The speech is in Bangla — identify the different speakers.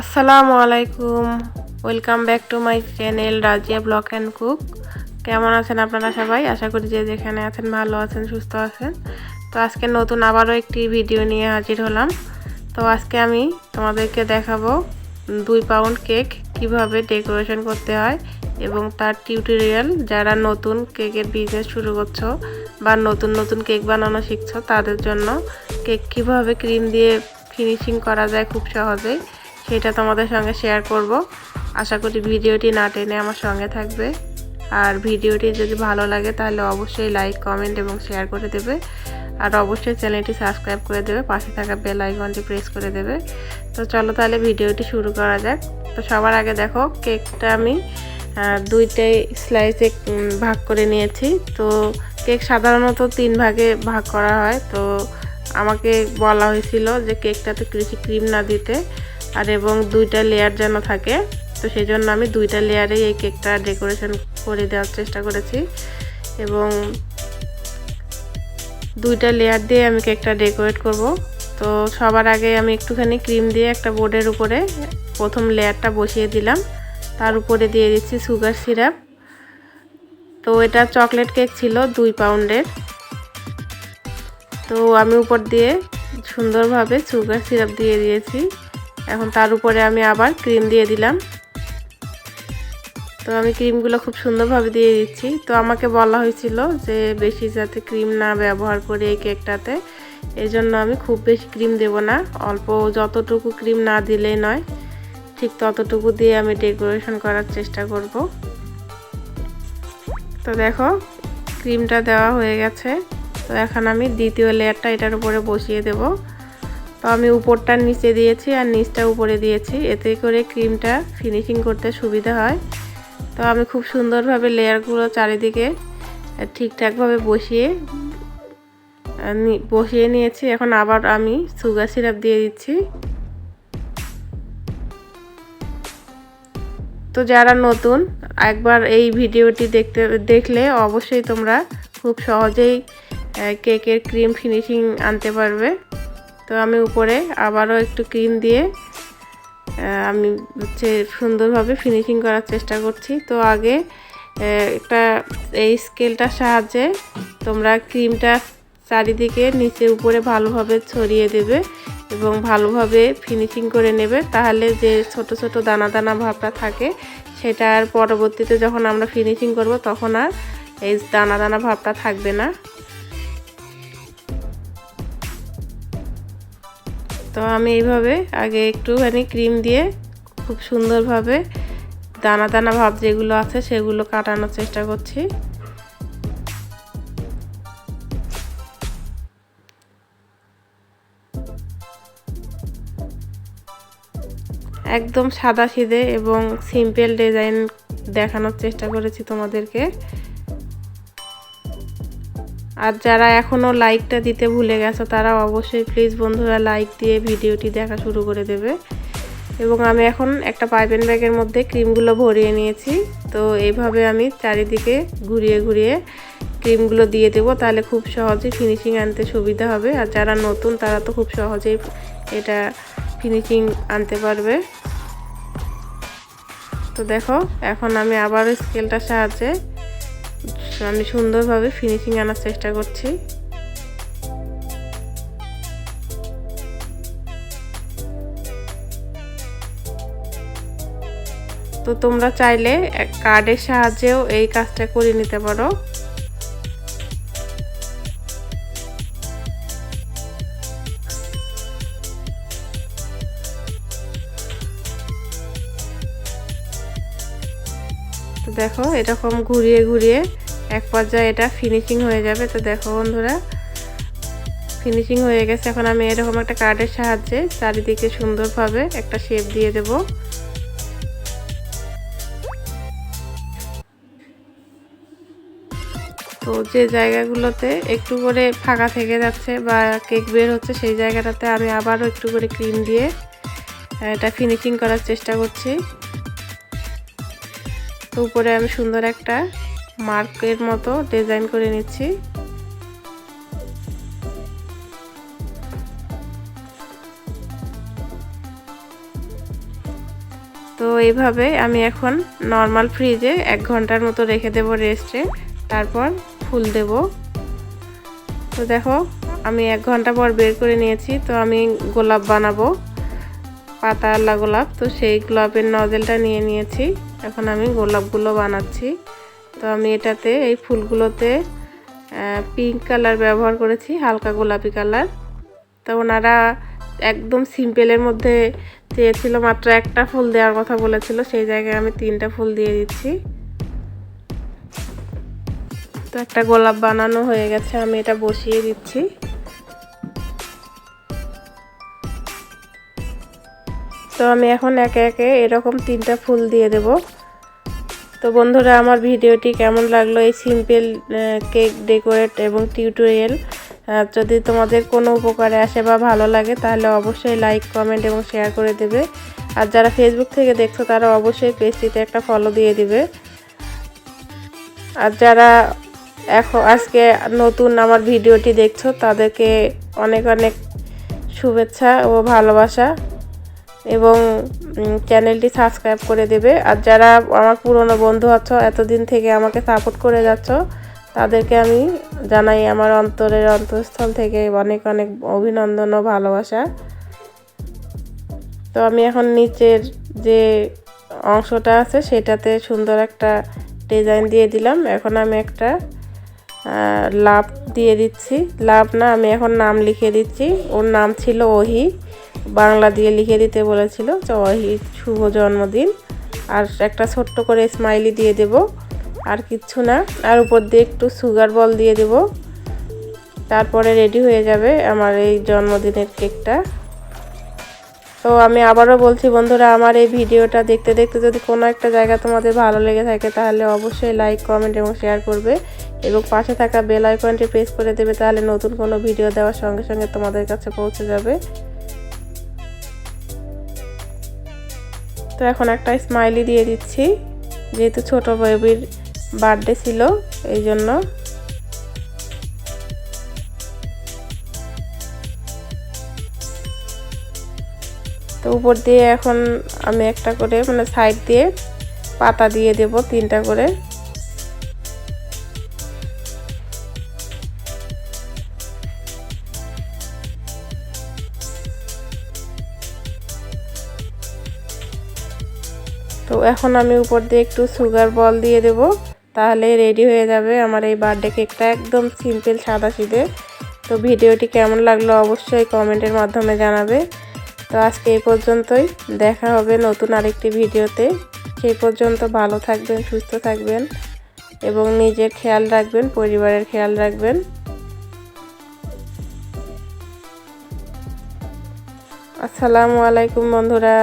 Speaker 1: আসসালামু আলাইকুম। Welcome back to my channel Razia blog and cook কেমন আছেন আপনারা সবাই? আশা করি যে যেখানে আছেন ভালো আছেন, সুস্থ আছেন। তো আজকে নতুন আবারও একটি ভিডিও নিয়ে হাজির হলাম। তো আজকে আমি তোমাদেরকে দেখাবো দুই পাউন্ড কেক কীভাবে ডেকোরেশন করতে হয় এবং তার টিউটোরিয়াল যারা নতুন কেকের বিজনেস শুরু করছ বা নতুন নতুন কেক বানানো শিখছো, তাদের জন্য কেক কীভাবে ক্রিম দিয়ে ফিনিশিং করা যায় খুব সহজেই। সেটা তোমাদের সঙ্গে শেয়ার করব। আশা করি ভিডিওটি না টেনে আমার সঙ্গে থাকবে। আর ভিডিওটি যদি ভালো লাগে তাহলে অবশ্যই লাইক কমেন্ট এবং শেয়ার করে দেবে। আর অবশ্যই চ্যানেলটি সাবস্ক্রাইব করে দেবে, পাশে থাকা বেল আইকনটি প্রেস করে দেবে। তো চলো তাহলে ভিডিওটি শুরু করা যাক। তো সবার আগে দেখো কেকটা আমি দুইটাই স্লাইসে ভাগ করে নিয়েছি। তো কেক সাধারণত তিন ভাগে ভাগ করা হয়। তো আমাকে বলা হয়েছিল যে কেকটাতে কৃষি ক্রিম না দিতে। আর এবং দুইটা লেয়ার যেন থাকে। তো সেই জন্য আমি দুইটা লেয়ারেই এই কেকটা ডেকোরেশন করে দেওয়ার চেষ্টা করেছি। এবং দুইটা লেয়ার দিয়ে আমি কেকটা ডেকোরেট করব। তো সবার আগে আমি একটুখানি ক্রিম দিয়ে একটা বোর্ডের উপরে প্রথম লেয়ারটা বসিয়ে দিলাম। তার উপরে দিয়ে দিচ্ছি সুগার সিরাপ তো এটা চকলেট কেক ছিল দুই পাউন্ডের তো আমি উপর দিয়ে সুন্দরভাবে সুগার সিরাপ দিয়ে দিয়েছি। এখন তার উপরে আমি আবার ক্রিম দিয়ে দিলাম। তো আমি ক্রিমগুলো খুব সুন্দরভাবে দিয়ে দিচ্ছি। তো আমাকে বলা হয়েছিল যে বেশি যাতে ক্রিম না ব্যবহার করে এই কেকটাতে এই জন্য আমি খুব বেশি ক্রিম দেব না। অল্প যতটুকু ক্রিম না দিলেই নয়, ঠিক ততটুকু দিয়ে আমি ডেকোরেশন করার চেষ্টা করব। তো দেখো, ক্রিমটা দেওয়া হয়ে গেছে। তো এখন আমি দ্বিতীয় লেয়ারটা এটার উপরে বসিয়ে দেবো। তো আমি উপরটা নিচে দিয়েছি আর নিচটা উপরে দিয়েছি। এতে করে ক্রিমটা ফিনিশিং করতে সুবিধা হয়। তো আমি খুব সুন্দরভাবে লেয়ারগুলো চারিদিকে ঠিকঠাকভাবে বসিয়ে বসিয়ে নিয়েছি। এখন আবার আমি সুগার সিরাপ দিয়ে দিচ্ছি। তো যারা নতুন, একবার এই ভিডিওটি দেখতে, দেখলে অবশ্যই তোমরা খুব সহজেই কেকের ক্রিম ফিনিশিং আনতে পারবে। তো আমি উপরে আবারও একটু ক্রিম দিয়ে আমি হচ্ছে সুন্দরভাবে ফিনিশিং করার চেষ্টা করছি। তো আগে একটা এই স্কেলটার সাহায্যে তোমরা ক্রিমটা চারিদিকে নিচে উপরে ভালোভাবে ছড়িয়ে দেবে এবং ভালোভাবে ফিনিশিং করে নেবে। তাহলে যে ছোট ছোট দানা দানা ভাবটা থাকে, সেটা আর পরবর্তীতে যখন আমরা ফিনিশিং করব, তখন আর এই দানা দানা ভাবটা থাকবে না। তো আমি এইভাবে আগে একটুখানি ক্রিম দিয়ে খুব সুন্দরভাবে দানা দানা ভাব যেগুলো আছে সেগুলো কাটানোর চেষ্টা করছি। একদম সাদা সিদে এবং সিম্পল ডিজাইন দেখানোর চেষ্টা করেছি তোমাদেরকে। আর যারা এখনও লাইকটা দিতে ভুলে গেছো, তারা অবশ্যই প্লিজ বন্ধুরা লাইক দিয়ে ভিডিওটি দেখা শুরু করে দেবে। এবং আমি এখন একটা পাইপেন ব্যাগের মধ্যে ক্রিমগুলো ভরিয়ে নিয়েছি। তো এইভাবে আমি চারিদিকে ঘুরিয়ে ঘুরিয়ে ক্রিমগুলো দিয়ে দেবো, তাহলে খুব সহজেই ফিনিশিং আনতে সুবিধা হবে। আর যারা নতুন, তারা তো খুব সহজেই এটা ফিনিশিং আনতে পারবে। তো দেখো, এখন আমি আবারও স্কেলটার সাহায্যে আমি সুন্দরভাবে ফিনিশিং আনার চেষ্টা করছি। তো তোমরা চাইলে কার্ডের সাহায্যেও এই কাজটা করে নিতে পারো। দেখো এরকম ঘুরিয়ে ঘুরিয়ে এক পর্যায়ে এটা ফিনিশিং হয়ে যাবে। তো দেখো বন্ধুরা ফিনিশিং হয়ে গেছে। এখন আমি এরকম একটা কার্ডের সাহায্যে চারিদিকে সুন্দরভাবে একটা শেপ দিয়ে দেব। তো যে জায়গাগুলোতে একটু করে ফাঁকা থেকে যাচ্ছে বা কেক বের হচ্ছে, সেই জায়গাটাতে আমি আবারও একটু করে ক্রিম দিয়ে এটা ফিনিশিং করার চেষ্টা করছি। তো উপরে আমি সুন্দর একটা মার্কের মতো ডিজাইন করে নিচ্ছি। তো এইভাবে আমি এখন নর্মাল ফ্রিজে এক ঘণ্টার মতো রেখে দেবো রেস্টে, তারপর ফুল দেব। তো দেখো, আমি এক ঘণ্টা পর বের করে নিয়েছি, তো আমি গোলাপ বানাবো, পাতা আল্লা গোলাপ। তো সেই গোলাপের নজেলটা নিয়ে নিয়েছি, এখন আমি গোলাপগুলো বানাচ্ছি। তো আমি এটাতে এই ফুলগুলোতে পিঙ্ক কালার ব্যবহার করেছি, হালকা গোলাপি কালার তো ওনারা একদম সিম্পলের মধ্যে চেয়েছিল, মাত্র একটা ফুল দেওয়ার কথা বলেছিল, সেই জায়গায় আমি তিনটা ফুল দিয়ে দিচ্ছি। তো একটা গোলাপ বানানো হয়ে গেছে, আমি এটা বসিয়ে দিচ্ছি। তো আমি এখন একে একে এরকম তিনটা ফুল দিয়ে দেব। তো বন্ধুরা, আমার ভিডিওটি কেমন লাগল? এই সিম্পল কেক ডেকোরেট এবং টিউটোরিয়াল যদি তোমাদের কোনো উপকারে আসে বা ভালো লাগে, তাহলে অবশ্যই লাইক কমেন্ট এবং শেয়ার করে দেবে। আর যারা ফেসবুক থেকে দেখছ, তারা অবশ্যই পেজটিতে একটা ফলো দিয়ে দিবে। আর যারা এখন, আজকে নতুন আমার ভিডিওটি দেখছ, তাদেরকে অনেক অনেক শুভেচ্ছা ও ভালোবাসা। এবং চ্যানেলটি সাবস্ক্রাইব করে দেবে। আর যারা আমার পুরনো বন্ধু আছো, এতদিন থেকে আমাকে সাপোর্ট করে যাচ্ছ, তাদেরকে আমি জানাই আমার অন্তরের অন্তঃস্থল থেকে অনেক অনেক অভিনন্দন ও ভালোবাসা। তো আমি এখন নিচের যে অংশটা আছে, সেটাতে সুন্দর একটা ডিজাইন দিয়ে দিলাম। এখন আমি একটা লাভ দিয়ে দিচ্ছি। লাভ না, আমি এখন নাম লিখে দিচ্ছি। ওর নাম ছিল ওহি। বাংলা দিয়ে লিখে দিতে বলেছিল ওহি শুভ জন্মদিন। আর একটা ছোট্ট করে স্মাইলি দিয়ে দেব, আর কিচ্ছু না। আর উপর দিয়ে একটু সুগার বল দিয়ে দেব। তারপরে রেডি হয়ে যাবে আমার এই জন্মদিনের কেকটা। তো আমি আবারও বলছি বন্ধুরা, আমার এই ভিডিওটা দেখতে দেখতে যদি কোনো একটা জায়গা তোমাদের ভালো লেগে থাকে, তাহলে অবশ্যই লাইক কমেন্ট এবং শেয়ার করবে। এবং পাশে থাকা বেল আইকনটি প্রেস করে দেবে, তাহলে নতুন কোনো ভিডিও দেওয়ার সঙ্গে সঙ্গে তোমাদের কাছে পৌঁছে যাবে। তো এখন একটা স্মাইলি দিয়ে দিচ্ছি। যেহেতু ছোট বেবির বার্থডে ছিল, এই জন্য। তো উপর দিয়ে এখন আমি একটা করে মানে সাইড দিয়ে পাতা দিয়ে দেব তিনটা করে। তো এখন আমি উপর দিয়ে একটু সুগার বল দিয়ে দেব। তাহলে রেডি হয়ে যাবে আমার এই বার্থডে কেকটা একদম সিম্পল সাদা সিদে তো ভিডিওটি কেমন লাগল অবশ্যই কমেন্টের মাধ্যমে জানাবে। তো আজকে এই পর্যন্তই, দেখা হবে নতুন আরেকটি ভিডিওতে। সেই পর্যন্ত ভালো থাকবেন, সুস্থ থাকবেন এবং নিজের খেয়াল রাখবেন, পরিবারের খেয়াল রাখবেন। আসসালামু আলাইকুম বন্ধুরা।